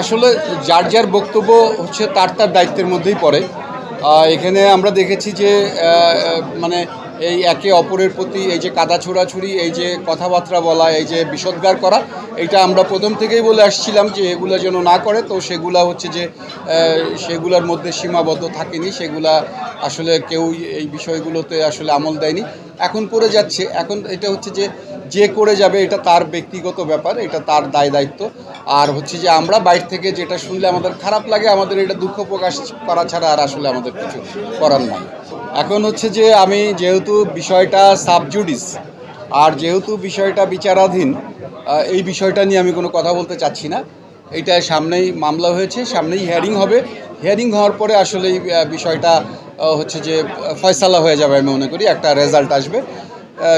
আসলে যার যার বক্তব্য হচ্ছে তার তার দায়িত্বের মধ্যেই পড়ে। এখানে আমরা দেখেছি যে মানে এই একে অপরের প্রতি এই যে কাদা ছোড়াছুড়ি, এই যে কথাবার্তা বলা, এই যে বিষোদ্গার করা এটা আমরা প্রথম থেকেই বলে আসছিলাম যে এগুলো যেন না করে। তো সেগুলা হচ্ছে যে সেগুলোর মধ্যে সীমাবদ্ধ থাকেনি, সেগুলা আসলে কেউ এই বিষয়গুলোতে আসলে আমল দেয়নি। এখন করে যাচ্ছে। এখন এটা হচ্ছে যে যে করে যাবে এটা তার ব্যক্তিগত ব্যাপার, এটা তার দায় দায়িত্ব। আর হচ্ছে যে আমরা বাইরে থেকে যেটা শুনলে আমাদের খারাপ লাগে, আমাদের এটা দুঃখ প্রকাশ করা ছাড়া আর আসলে আমাদের কিছু করার নাই। এখন হচ্ছে যে আমি যেহেতু বিষয়টা সাবজুডিস, আর যেহেতু বিষয়টা বিচারাধীন এই বিষয়টা নিয়ে আমি কোনো কথা বলতে চাচ্ছি না। এটা সামনেই মামলা হয়েছে, সামনেই হিয়ারিং হবে। হিয়ারিং হওয়ার পরে আসলে এই বিষয়টা হচ্ছে যে, ফয়সালা হয়ে যাবে আমি মনে করি, একটা রেজাল্ট আসবে।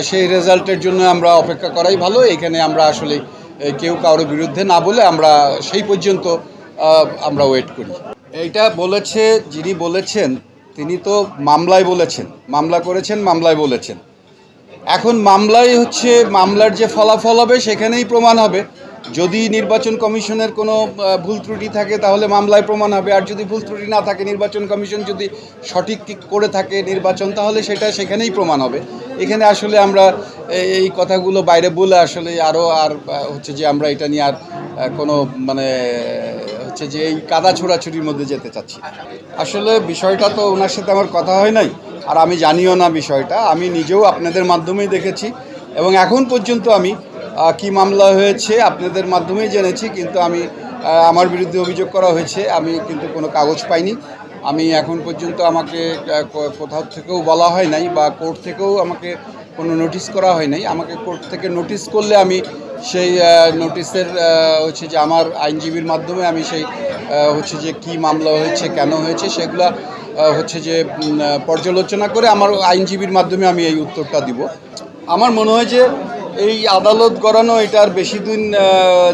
সেই রেজাল্টের জন্য আমরা অপেক্ষা করাই ভালো। এখানে আমরা আসলে কেউ কারোর বিরুদ্ধে না বলে আমরা সেই পর্যন্ত আমরা ওয়েট করি। এইটা বলেছে, যিনি বলেছেন তিনি তো মামলায় বলেছেন, মামলা করেছেন, মামলায় বলেছেন। এখন মামলায় হচ্ছে, মামলার যে ফলাফল হবে সেখানেই প্রমাণ হবে। যদি নির্বাচন কমিশনের কোনো ভুল ত্রুটি থাকে তাহলে মামলায় প্রমাণ হবে। আর যদি ভুল ত্রুটি না থাকে, নির্বাচন কমিশন যদি সঠিক করে থাকে নির্বাচন, তাহলে সেটা সেখানেই প্রমাণ হবে। এখানে আসলে আমরা এই- কথাগুলো বাইরে বলে আসলে আরও আর হচ্ছে যে আমরা এটা নিয়ে আর কোনো মানে হচ্ছে যে এই কাদা ছোড়াছুরির মধ্যে যেতে চাচ্ছি। আসলে বিষয়টা তো ওনার সাথে আমার কথা হয় নাই, আর আমি জানিও না বিষয়টা। আমি নিজেও আপনাদের মাধ্যমেই দেখেছি এবং এখন পর্যন্ত আমি কি মামলা হয়েছে আপনাদের মাধ্যমেই জেনেছি, কিন্তু আমি আমার বিরুদ্ধে অভিযোগ করা হয়েছে, আমি কিন্তু কোনো কাগজ পাইনি। আমি এখন পর্যন্ত আমাকে কোথাও থেকেও বলা হয় নাই বা কোর্ট থেকেও আমাকে কোনো নোটিশ করা হয় নাই। আমাকে কোর্ট থেকে নোটিশ করলে আমি সেই নোটিশের হচ্ছে যে আমার আইনজীবীর মাধ্যমে আমি সেই হচ্ছে যে কি মামলা হয়েছে, কেন হয়েছে, সেগুলো হচ্ছে যে পর্যালোচনা করে আমার আইনজীবীর মাধ্যমে আমি এই উত্তরটা দিব। আমার মনে হয় যে এই আদালত গড়ানো এটা আর বেশি দিন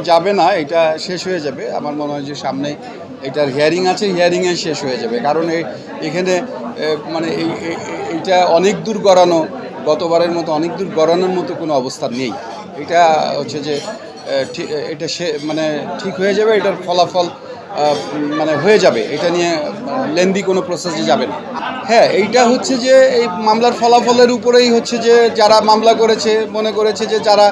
যাবে না, এটা শেষ হয়ে যাবে। আমার মনে হয় যে সামনে এটার হিয়ারিং আছে হিয়ারিংয়ে শেষ হয়ে যাবে। কারণ এখানে মানে এই এই- এই- এইটা অনেক দূর গড়ানো গতবারের মতো অনেক দূর গড়ানোর মতো কোনো অবস্থা নেই। এটা হচ্ছে যে এটা সে মানে ঠিক হয়ে যাবে, এটার ফলাফল মানে হয়ে যাবে। এটা নিয়ে লেন্দি কোনো প্রসেসে যাবে না। হ্যাঁ এইটা হচ্ছে যে, এই মামলার ফলাফলের উপরেই হচ্ছে যে, যারা মামলা করেছে, মনে করেছে যে, যারা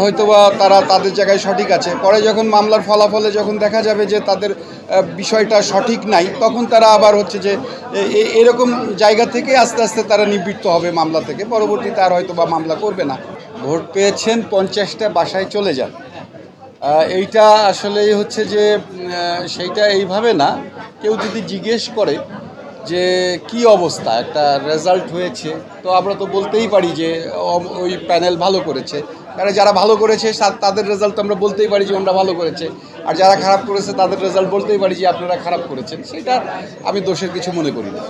হয়তোবা তারা তাদের জায়গায় সঠিক আছে। পরে যখন মামলার ফলাফলে যখন দেখা যাবে যে তাদের বিষয়টা সঠিক নাই, তখন তারা আবার হচ্ছে যে এরকম জায়গা থেকে আস্তে আস্তে তারা নিবৃত্ত হবে মামলা থেকে। পরবর্তীতে আর হয়তো বা মামলা করবে না। ভোট পেয়েছেন পঞ্চাশটা, বাসায় চলে যান। এইটা আসলেই হচ্ছে যে সেইটা এইভাবে না। কেউ যদি জিজ্ঞেস করে যে কি অবস্থা? একটা রেজাল্ট হয়েছে। তো আমরা তো বলতেই পারি যে ওই প্যানেল ভালো করেছে। কারণ যারা ভালো করেছে তাদের রেজাল্ট আমরা বলতেই পারি যে আমরা ভালো করেছে। আর যারা খারাপ করেছে, তাদের রেজাল্ট বলতেই পারি যে, আপনারা খারাপ করেছেন। সেটা আমি দোষের কিছু মনে করি না।